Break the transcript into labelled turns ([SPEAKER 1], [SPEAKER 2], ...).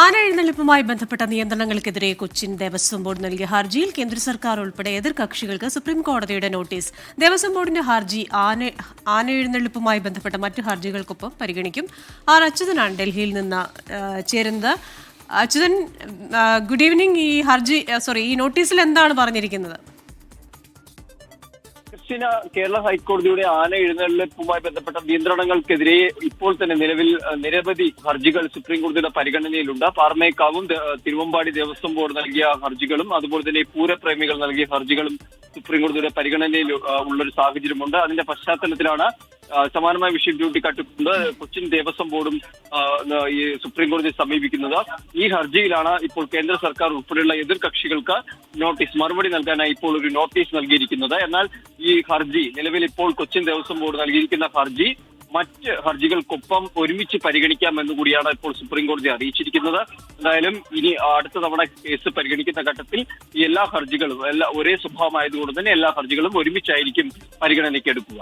[SPEAKER 1] ആന എഴുന്നള്ളിപ്പുമായി ബന്ധപ്പെട്ട നിയന്ത്രണങ്ങൾക്കെതിരെ കൊച്ചിൻ ദേവസ്വം ബോർഡ് നൽകിയ ഹർജിയിൽ കേന്ദ്ര സർക്കാർ ഉൾപ്പെടെ എതിർ കക്ഷികൾക്ക് സുപ്രീം കോടതിയുടെ നോട്ടീസ്. ദേവസ്വം ബോർഡിന്റെ ഹർജി ആന ആന എഴുന്നള്ളിപ്പുമായി ബന്ധപ്പെട്ട മറ്റു ഹർജികൾക്കൊപ്പം പരിഗണിക്കും. ആർ അച്യുതനാണ് ഡൽഹിയിൽ നിന്ന് ചേരുന്നത്. അച്യുതൻ ഗുഡ് ഈവനിങ് ഈ ഹർജി സോറി ഈ നോട്ടീസിൽ എന്താണ് പറഞ്ഞിരിക്കുന്നത്?
[SPEAKER 2] ക്രിസ്ത്യന കേരള ഹൈക്കോടതിയുടെ ആന എഴുന്നള്ളിപ്പുമായി ബന്ധപ്പെട്ട നിയന്ത്രണങ്ങൾക്കെതിരെ ഇപ്പോൾ തന്നെ നിലവിൽ നിരവധി ഹർജികൾ സുപ്രീം കോടതിയുടെ പരിഗണനയിലുണ്ട്. പാർമേക്കാവും തിരുവമ്പാടി ദേവസ്വം ബോർഡ് നൽകിയ ഹർജികളും അതുപോലെ തന്നെ പൂരപ്രേമികൾ നൽകിയ ഹർജികളും സുപ്രീം കോടതിയുടെ പരിഗണനയിൽ ഉള്ളൊരു സാഹചര്യമുണ്ട്. അതിന്റെ പശ്ചാത്തലത്തിലാണ് സമാനമായ വിഷയം ചൂണ്ടിക്കാട്ടിക്കൊണ്ട് കൊച്ചിൻ ദേവസ്വം ബോർഡും ഈ സുപ്രീം കോടതിയെ സമീപിക്കുന്നത്. ഈ ഹർജിയിലാണ് ഇപ്പോൾ കേന്ദ്ര സർക്കാർ ഉൾപ്പെടെയുള്ള എതിർ കക്ഷികൾക്ക് നോട്ടീസ് മറുപടി നൽകാനായി ഇപ്പോൾ ഒരു നോട്ടീസ് നൽകിയിരിക്കുന്നത്. എന്നാൽ ഈ ഹർജി നിലവിൽ ഇപ്പോൾ കൊച്ചിൻ ദേവസ്വം ബോർഡ് നൽകിയിരിക്കുന്ന ഹർജി മറ്റ് ഹർജികൾക്കൊപ്പം ഒരുമിച്ച് പരിഗണിക്കാമെന്ന് കൂടിയാണ് ഇപ്പോൾ സുപ്രീം കോടതി അറിയിച്ചിരിക്കുന്നത്. എന്തായാലും ഇനി അടുത്ത തവണ കേസ് പരിഗണിക്കുന്ന ഘട്ടത്തിൽ എല്ലാ ഹർജികളും എല്ലാ ഒരേ സ്വഭാവമായതുകൊണ്ട് തന്നെ എല്ലാ ഹർജികളും ഒരുമിച്ചായിരിക്കും പരിഗണനയ്ക്ക് എടുക്കുക.